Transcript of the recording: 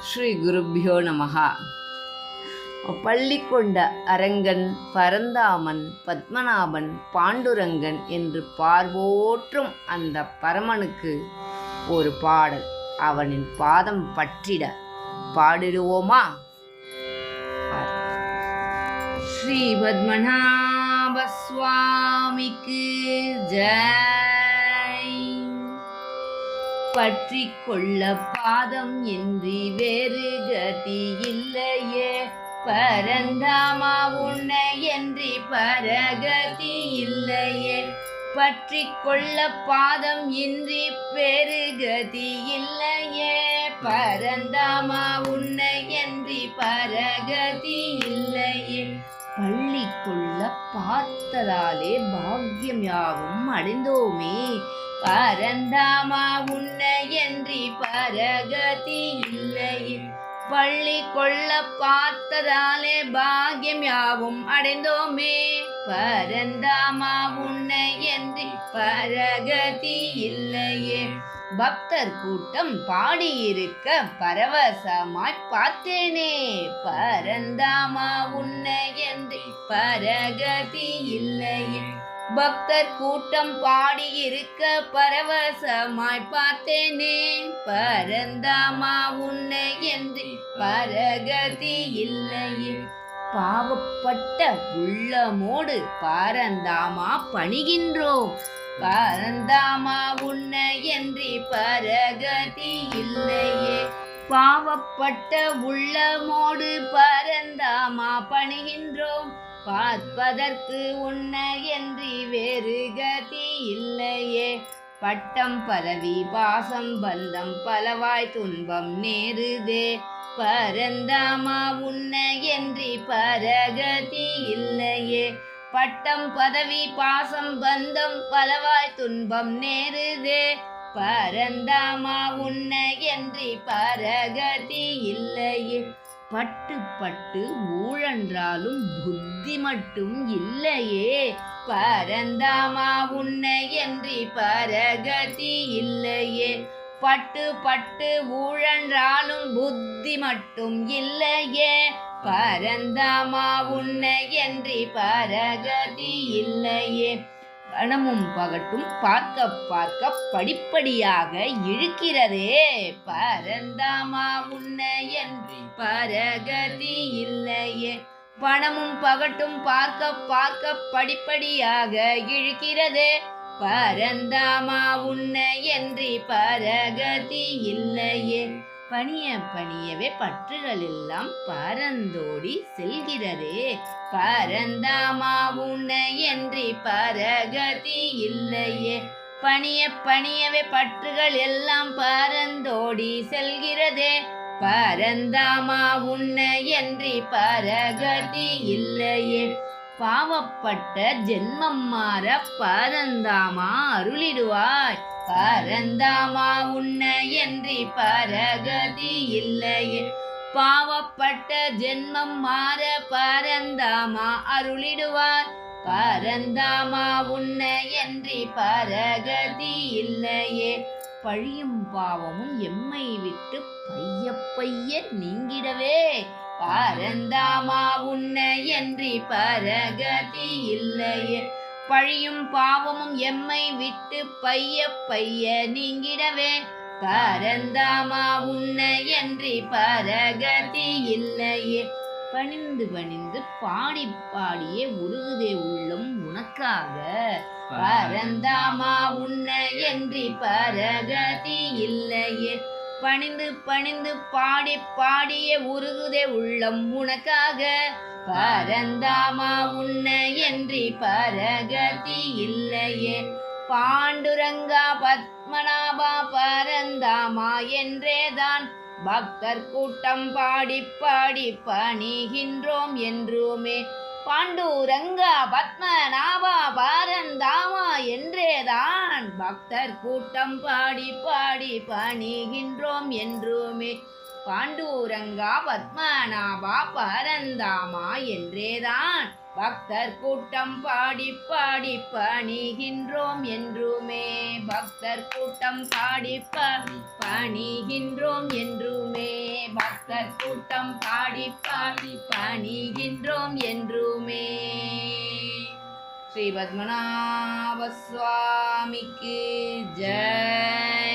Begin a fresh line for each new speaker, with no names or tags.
ஸ்ரீ குருப்பியோ நமகா பள்ளி கொண்ட அரங்கன் பரந்தாமன் பத்மநாபன் பாண்டுரங்கன் என்று பார்வோற்றும் அந்த பரமனுக்கு ஒரு பாடல். அவனின் பாதம் பற்றிட பாடிடுவோமா? ஸ்ரீ பத்மநாப சுவாமிக்கு ஜெய் பற்றி கொள்ள பாதம் இன்றி வேறு கதி இல்லையே. பரந்தாமா உன்னை என்று பரகதி இல்லையே. பற்றி கொள்ள பாதம் இன்றி பெருகதி இல்லையே. பரந்தாமா உன்னை என்று பரகதி இல்லையே. பள்ளி கொள்ள பார்த்ததாலே பாக்கியம் யாவும் அடைந்தோமே. பரந்தாமா உன்னை என்று பரகதி இல்லையே பள்ளி கொள்ள பார்த்ததாலே பாகியம் யாவும் அடைந்தோமே. பரந்தாமா உன்னை என்று பரகதி இல்லையே பக்தர் கூட்டம் பாடியிருக்க பரவசமாய் பார்த்தேனே. பரந்தாமா உன்னை என்று பரகதி இல்லையே பக்தர் கூட்டம் பாடியிருக்க பரவசமாய் பார்த்தேனே. பரந்தாமா உன்னை என்று பரகதி இல்லையே. பாவப்பட்ட உள்ளமோடு பரந்தாமா பணிகின்றோம். பரந்தாமா உன்னை என்று பரகதி இல்லையே. பாவப்பட்ட உள்ளமோடு பரந்தாமா பணிகின்றோம். பார்ப்பதற்கு உன்னை என்று வேறு கதி இல்லையே. பட்டம் பதவி பாசம் பந்தம் பலவாய் துன்பம் நேருதே. பரந்தாமா உன்னை என்று பரகதி இல்லையே. பட்டம் பதவி பாசம் பந்தம் பலவாய் துன்பம் நேருதே. பரந்தாமா உன்னை என்று பரகதி இல்லையே. பட்டு பட்டு ஊழன்றாலும் புத்தி மட்டும் இல்லையே. பரந்தாமா உன்னை என்று பரகதி இல்லையே. பட்டு பட்டு ஊழன்றாலும் புத்தி மட்டும் இல்லையே. பரந்தாமா உன்னை என்று பரகதி இல்லையே. கணமும் பகட்டும் பார்க்க பார்க்க படிப்படியாக இழுக்கிறதே பரந்தாமா உன்னை என்று பரகதி இல்லையே. பணமும் பகட்டும் பார்க்க பார்க்க படிப்படியாக இழுக்கிறதே பரந்தாமா உன்னை என்று பரகதி இல்லையே. பணிய பணியவே பற்றுகள் எல்லாம் பறந்தோடி செல்கிறதே. பரந்தாமா உன்னை என்று பரகதி இல்லையே. பணிய பணியவே பற்றுகள் எல்லாம் பறந்தோடி செல்கிறதே. பரந்தாமா உன்னை என்று பரகதி இல்லையே. பாவப்பட்ட ஜென்மம் மாற பரந்தாமா அருளிடுவாய். பரந்தாமா உன்னை என்று பரகதி இல்லையே. பாவப்பட்ட ஜென்மம் மாற பரந்தாமா அருளிடுவார் பரந்தாமா உன்னை என்று பரகதி இல்லையே. பழியும் பாவமும் எம்மை விட்டு பைய பைய நீங்கிடவே. பரந்தாமா உன்னை என்று பரகதி இல்லையே பழியும் பாவமும் எம்மை விட்டு பைய பைய நீங்கிடவே பரந்தாமா உன்னை என்று பரகதி இல்லையே பணிந்து பணிந்து பாடி பாடியே உருகுதே உள்ளம் உனக்காக. பரந்தாமா உன்னை என்று பரகதி இல்லையே பணிந்து பணிந்து பாடி பாடிய உருகுதே உள்ளம் உனக்காக. பரந்தாமா உன்னை என்றி பரகதி இல்லையே. பாண்டுரங்கா பத்மநாபா பரந்தாமா என்றேதான் பக்தர் கூட்டம் பாடி பாடி பணிகின்றோம் என்றுமே. பாண்டூரங்கா பத்மநாபா பாரந்தாமா என்றேதான். பக்தர் கூட்டம் பாடி பாடி பணிகின்றோம் என்றுமே. பாண்டூரங்கா பத்மநாபா பரந்தாமா என்றேதான். பக்தர் கூட்டம் பாடி பாடி பணிகின்றோம் என்றுமே. பக்தர் கூட்டம் பாடி பாடி பணிகின்றோம் என்றுமே. பக்தர் கூட்டம் பாடி பாடி பணிகின்றோம் என்றுமே. ஸ்ரீ பத்மநாப சுவாமிக்கு ஜெய்.